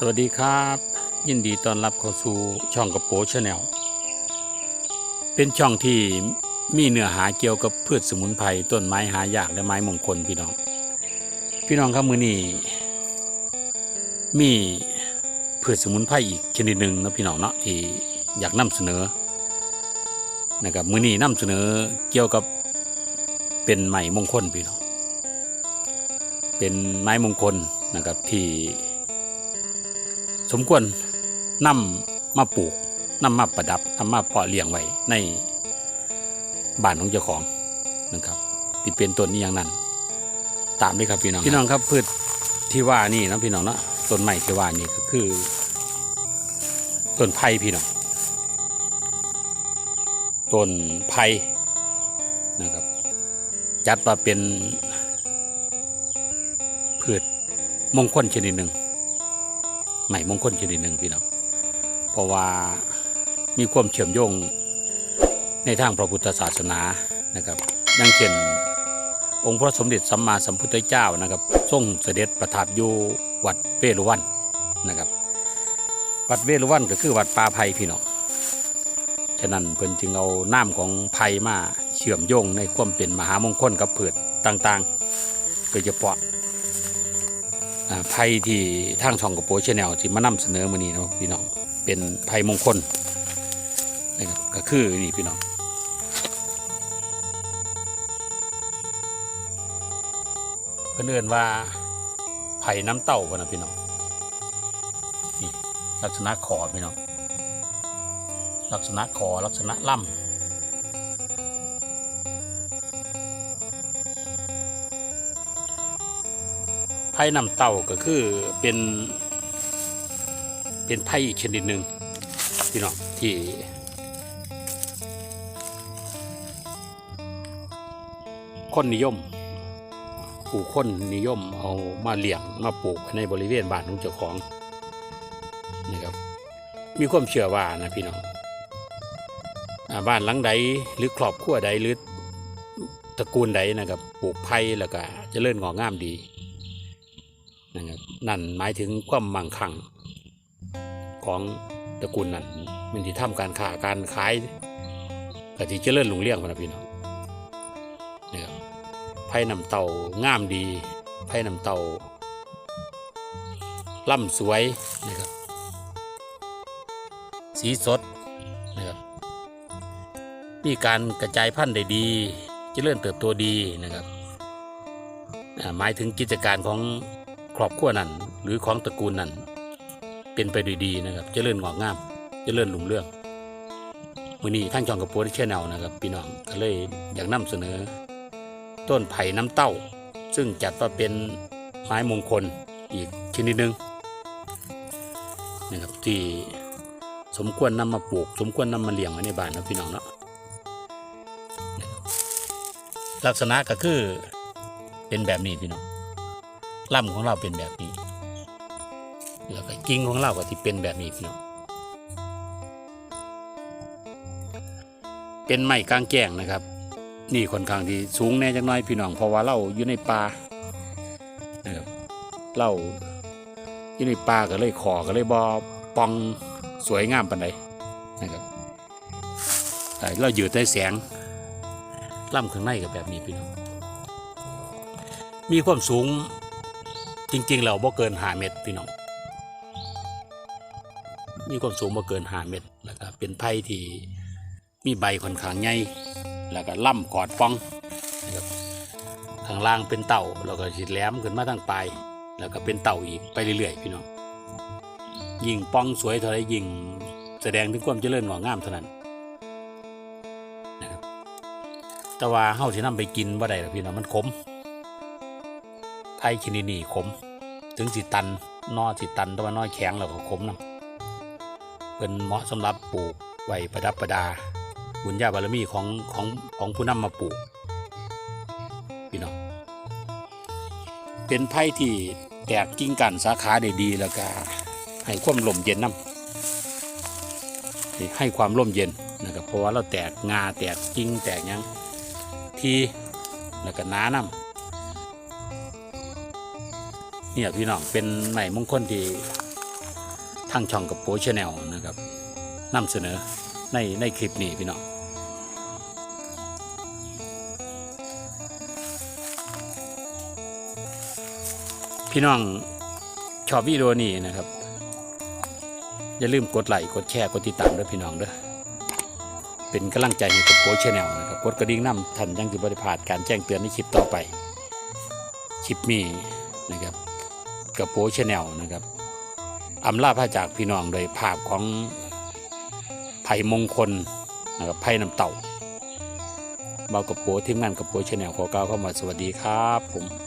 สวัสดีครับ ยินดีต้อนรับเข้าสู่ช่องกระโปชาแนลเป็นช่องที่มีเนื้อหาเกี่ยวกับพืชสมุนไพรต้นไม้หายากและไม้มงคลพี่น้อง พี่น้องครับมือนี้มีพืชสมุนไพรอีกชนิดหนึ่งนะพี่น้องเนาะที่อยากนำเสนอนะครับมือนี้นำเสนอเกี่ยวกับเป็นไม้มงคลพี่น้องเป็นไม้มงคลนะครับที่ สมควรนำมาปลูกนำมาประดับนำมาเพาะเลี้ยงไว้ในบ้านของเจ้าของนะครับที่เป็นต้นนี้อย่างนั้น ตามด้วยครับพี่น้องพี่น้องครับพืชที่ว่านี่นะพี่น้องเนาะต้นไม้ที่ว่านี่ก็คือต้นไผ่พี่น้องต้นไผ่นะครับ จัดว่าเป็นพืชมงคลชนิดหนึ่ง ใหม่มงคลชนิดหนึ่งพี่น้องเพราะว่ามีความเชื่อมโยงในทางพระพุทธศาสนานะครับดังเช่น องค์พระสมเด็จสัมมาสัมพุทธเจ้านะครับทรงเสด็จประทับอยู่วัดเวรุวันนะครับ วัดเวรุวันก็คือวัดป่าไผ่พี่น้องฉะนั้นเพิ่นจึงเอาน้ำของไผ่มาเชื่อมโยงในความเป็นมหามงคลกับเผือดต่างๆโดยเฉพาะ อ่าไพ่ที่ทางช่องกับโปรชแนลที่มานำเสนอมานี้เนาะพี่น้องเป็นไพ่มงคลนะครับก็คือนี่พี่น้องเพื่อนเอื่นว่าไผ่น้ำเต้าพนะพี่น้องนี่ลักษณะขอพี่น้องลักษณะขอลักษณะล่ำ ไพ่นำเต่าก็คือเป็น เป็นไพ่อีกชนิดหนึ่งพี่น้องที่คนนิยมผู้คนนิยมเอามาเลี้ยงมาปลูกในบริเวณบ้านของเจ้าของนะครับมีความเชื่อว่านะพี่น้องบ้านหลังใดหรือครอบครัวใดหรือตระกูลใดนะครับปลูกไผ่แล้วก็จะเริ่งอกงามดี นะครับนั่นหมายถึงความมั่งคั่งของตระกูลนั้นมันที่ทำการค้าการขายกที่เจริญหลงเลี้ยงนนะพี่น้องนะครับไผ่นำเต่างามดีไผ่นำเต่าล่ำสวยนะครับสีสดนะครับมีการกระจายพันธุ์ได้ดีเจริญเติบโตดีนะครับหมายถึงกิจการของ ครอบครัวนั้น หรือของตระกูลนั้น เป็นไปด้วยดีนะครับจเจริญงอกงามจเจริญรุ่งเรื่องมือนี้ทั้งจองกับโปรดิเชนแนลนะครับพี่น้องก็เลยอยากนำเสนอ ต้นไผ่น้ำเต้า ซึ่งจัดว่าเป็นไม้มงคลอีกชนิดหนึ่งนะครับที่สมควรนำมาปลูก สมควรนำมาเลี้ยงไว้ในบ้านนะพี่น้องเนาะลักษณะก็คือเป็นแบบนี้พี่น้อง ล่ำของเราเป็นแบบนี้ แล้วก็กิ่งของเราก็ที่เป็นแบบนี้พี่น้องเป็นไม้กลางแจ้งนะครับ นี่ค่อนข้างที่สูงแน่จังน้อยพี่น้องเพราะว่าเราอยู่ในป่านะครับเราอยู่ในป่าก็เลยขอก็เลยบอปองสวยงามปานใดนะครับแต่เราอยู่ใต้แสงล่ำข้างในก็แบบนี้พี่น้องมีความสูง จริงๆแล้วบ่เกินหาเมตรพี่น้องมีความสูงบ่เกินหาเมตรแล้วก็เป็นไผ่ที่มีใบค่อนข้างใหญ่แล้วก็ล่ำกอดป้องนะครับข้างล่างเป็นเต่าแล้วก็สิแหลมขึ้นมาทางปลายแล้วก็เป็นเต่าอีกไปเรื่อยๆ พี่น้องยิ่งป้องสวยเท่าไรยิ่งแสดงถึงความเจริญงอกงามเท่านั้นนะครับแต่ว่าเฮาสินำไปกินบ่ได้หรอกพี่น้องมันขม ไผ่ชนินีขม ถึงสิตันนอสิตันแต่ว่าน้อยแข็งแล้วก็ขมนะเป็นเหมาะสำหรับปลูกไว้ประดับประดา บุญญาบารมีของของของผู้นำมาปลูกพี่น้องเป็นไผ่ที่แตกกิ่งกันสาขาได้ดีแล้วก็ให้ความลมเย็นน้ำให้ความร่มเย็นนะครับเพราะว่าเราแตกงาแตกกิ่งแตกยังทีแล้วก็น้าน้ำ เนี่ยพี่น้องเป็นใหม่มงคลที่างช่องกับโปชแนลนะครับนำเสนอในในคลิปนี้พี่น้องพี่น้องชอบวิดีโอนี้นะครับ อย่าลืมกดไลค์กดแชร์กดติดตามด้วยพี่น้องเด้อเป็นกำลังใจให้กับโปชแนลนะครับกดกระดิ่งนำทันยังจะบริพาดการแจ้งเตือนในคลิปต่อไป คลิปนี้นะครับ กับโปชแนลนะครับอำลาพระจากพี่น้องโดยภาพของไผ่มงคลนะครับไผ่น้ำเต่าเบากับโปทีมงานกับโปชแนลขอกล่าวเข้ามาสวัสดีครับผม